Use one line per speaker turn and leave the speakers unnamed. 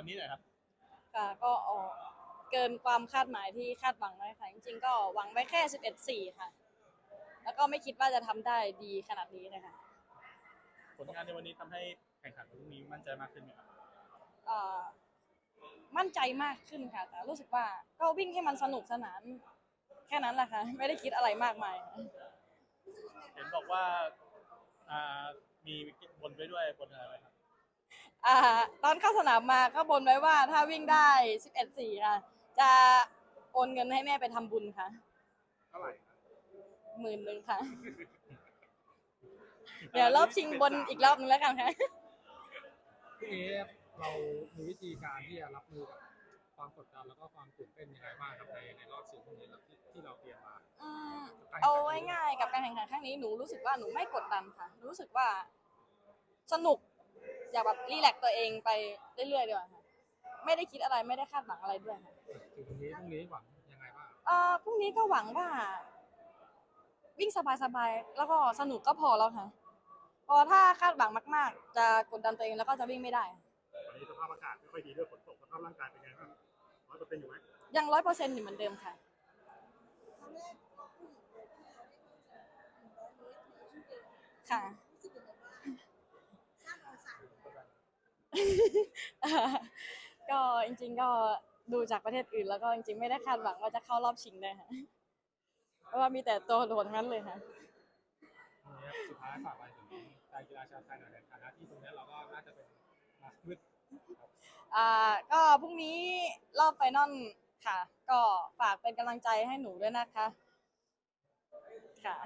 วันนี้หน่อยครับ
ค่ะก็ออกเกินความคาดหมายที่คาดหวังไว้ค่ะ จริงๆ ก็หวังไว้แค่ 11 4 ค่ะ แล้วก็ไม่คิดว่าจะทำได้ดีขนาดนี้เลยค่ะ
ผลงานในวันนี้ทำให้แข่งขันวันพรุ่งนี้มั่นใจมากขึ้นไหมครับ
เอ่อมั่นใจมากขึ้นค่ะ แต่รู้สึกว่าก็วิ่งให้มันสนุกสนาน แค่นั้นแหละค่ะ ไม่ได้คิดอะไรมากมายค่ะ
เห็นบอกว่าอ่ามีบนไว้ด้วยบนอะไรไว้ครับ
อ่าตอนเข้าสนามมาก็บนไว้ว่าถ้าวิ่งได้ 11 4 ค่ะ จะโอนเงินให้แม่ไปทำบุญค่ะ
เท่าไหร่
หมื่นหนึ่งค่ะ เดี๋ยวรอบชิงบนอีกรอบนึงแล้วกันค่ะ
พี่เอฟเรามีวิธีการที่จะรับมือกับความกดดันแล้วก็ความตื่นเต้นยังไงบ้างครับในในรอบชิงพวกนี้แล้วที่ที่เราเตรียมมา
อืมเอาไว้ง่ายๆกับการแข่งขันครั้งนี้หนูรู้สึกว่าหนูไม่กดดันค่ะ รู้สึกว่าสนุก อยากแบบรีแลกซ์ตัวเองไปเรื่อยๆดีกว่าค่ะไม่ได้คิดอะไรไม่ได้คาดหวังอะไรด้วยค่ะ
ถึงตรงนี้พรุ่งนี้หวังยังไงบ้าง
เอ่อพรุ่งนี้ก็หวังว่า วิ่งสบายๆ แล้วก็สนุกก็พอแล้วค่ะเพอถ้าคาดหวังมาก ๆ จะกดดันตัวเองแล้วก็จะวิ่งไม่ได้
วันนี้สภาพอากาศไม่ค่อยดีด้วยฝนตกสภาพร่างกายเป็นไงบ้างร้อยเปอร์เซ็นต์อยู่ไหม
ยังร้อยเปอร์เซ็นต์อยู่เหมือนเดิมค่ะ
ครั้งแรกของผู้หญิงเลยที่เราได้มั่นใจหนึ่งร้อยเมตรในช่วงเย็น
ค่ะ
รู้สึกยังไงบ้างสร้างองศา
ก็จริงๆก็ดูจากประเทศอื่น แล้วก็จริงๆไม่ได้คาดหวังว่าจะเข้ารอบชิงได้ค่ะเพราะว่ามีแต่ตัวโดดทั้งนั้นเลยค่ะ
สุดท้ายฝากอะไรถึงการกีฬาชาวไทยหน่อยในฐานะที่ตรงนี้เราก็น่าจะเป็นมามืด
อ่าก็พรุ่งนี้รอบไฟนอลค่ะ ก็ฝากเป็นกำลังใจให้หนูด้วยนะคะ ค่ะ